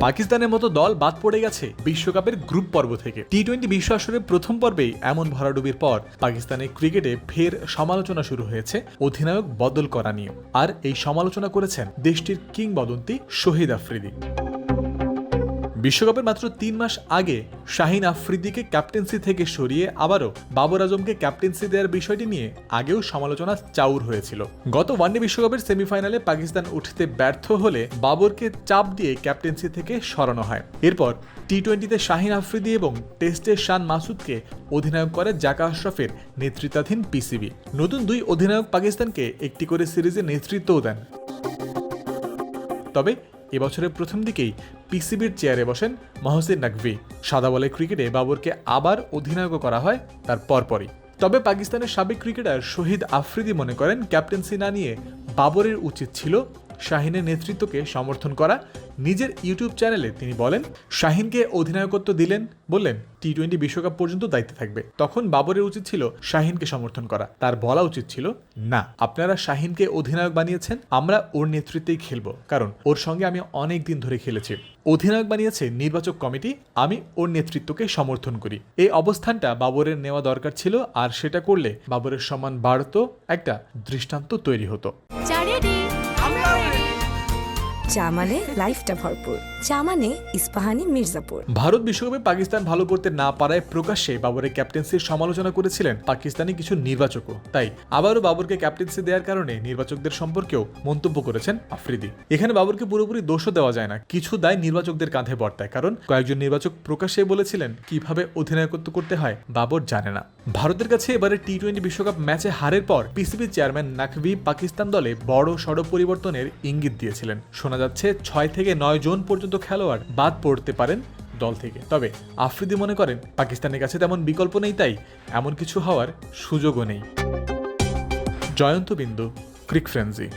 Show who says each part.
Speaker 1: পাকিস্তানের মতো দল বাদ পড়ে গেছে বিশ্বকাপের গ্রুপ পর্ব থেকে। টি টোয়েন্টি বিশ্ব আসরের প্রথম পর্বেই এমন ভরাডুবির পর পাকিস্তানের ক্রিকেটে ফের সমালোচনা শুরু হয়েছে অধিনায়ক বদল করা নিয়ে। আর এই সমালোচনা করেছেন দেশটির কিংবদন্তি শহীদ আফ্রিদি। বিশ্বকাপের মাত্র তিন মাস আগে শাহিন আফ্রিদিকে ক্যাপ্টেন্সি থেকে সরিয়ে আবারও বাবর আজমকে ক্যাপ্টেন্সি দেওয়ার বিষয়টি নিয়ে আগেও সমালোচনা চাউর হয়েছিল। গত ওয়ানডে বিশ্বকাপের সেমিফাইনালে পাকিস্তান উঠতে ব্যর্থ হলে বাবরকে চাপ দিয়ে ক্যাপ্টেন্সি থেকে সরানো হয়। এরপর টি টোয়েন্টিতে শাহিন আফ্রিদি এবং টেস্টে শান মাসুদকে অধিনায়ক করে জাকা আশরাফের নেতৃত্বাধীন পিসিবি নতুন দুই অধিনায়ক পাকিস্তানকে একটি করে সিরিজে নেতৃত্বও দেন। তবে এবছরের প্রথম দিকেই পিসিবির চেয়ারে বসেন মহসিন নাকভি। সাদা বলে ক্রিকেটে বাবরকে আবার অধিনায়ক করা হয় তার পরপরই। তবে পাকিস্তানের সাবেক ক্রিকেটার শহীদ আফ্রিদি মনে করেন ক্যাপ্টেন্সি না নিয়ে বাবরের উচিত ছিল শাহিনের নেতৃত্বকে সমর্থন করা নিজের ইউটিউব চ্যানেলে তিনি বলেন, শাহিনকে অধিনায়কত্ব দিলেন বললেন টি টোয়েন্টি বিশ্বকাপ পর্যন্ত দায়িত্বে থাকবে। তখন বাবরের উচিত ছিল শাহিনকে সমর্থন করা। তার বলা উচিত ছিল, না, আপনারা শাহিনকে অধিনায়ক বানিয়েছেন, আমরা ওর নেতৃত্বেই খেলব। কারণ ওর সঙ্গে আমি অনেক দিন ধরে খেলেছি। অধিনায়ক বানিয়েছে নির্বাচক কমিটি, আমি ওর নেতৃত্বকে সমর্থন করি। এই অবস্থানটা বাবরের নেওয়া দরকার ছিল, আর সেটা করলে বাবরের সম্মান বাড়তো, একটা দৃষ্টান্ত তৈরি হতো।
Speaker 2: চা রেডি
Speaker 3: চা মানে লাইফটা ভরপুর। চা মানে ইস্পাহানি মির্জাপুর।
Speaker 1: ভারত বিশ্বকাপে পাকিস্তান ভালো করতে না পারায় প্রকাশ্যে বাবরের ক্যাপ্টেন্সির সমালোচনা করেছিলেন পাকিস্তানি কিছু নির্বাচকও। তাই আবারও বাবরকে ক্যাপ্টেন্সি দেওয়ার কারণে নির্বাচকদের সম্পর্কেও মন্তব্য করেছেন আফ্রিদি। এখানে বাবরকে পুরোপুরি দোষও দেওয়া যায় না, কিছু দায় নির্বাচকদের কাঁধে বর্তায়, কারণ কয়েকজন নির্বাচক প্রকাশ্যে বলেছিলেন কীভাবে অধিনায়কত্ব করতে হয়, বাবর জানে না। ভারতের কাছে এবারে টি টোয়েন্টি বিশ্বকাপ ম্যাচে হারের পর পিসিবি চেয়ারম্যান নাকভি পাকিস্তান দলে বড় সড় পরিবর্তনের ইঙ্গিত দিয়েছিলেন। শোনা যাচ্ছে, ছয় থেকে নয় জন পর্যন্ত খেলোয়াড় বাদ পড়তে পারেন দল থেকে। তবে আফ্রিদি মনে করেন, পাকিস্তানের কাছে তেমন বিকল্প নেই তাই এমন কিছু হওয়ার সুযোগও নেই। জয়ন্ত বিন্দু ক্রিক ফ্রেন্সি।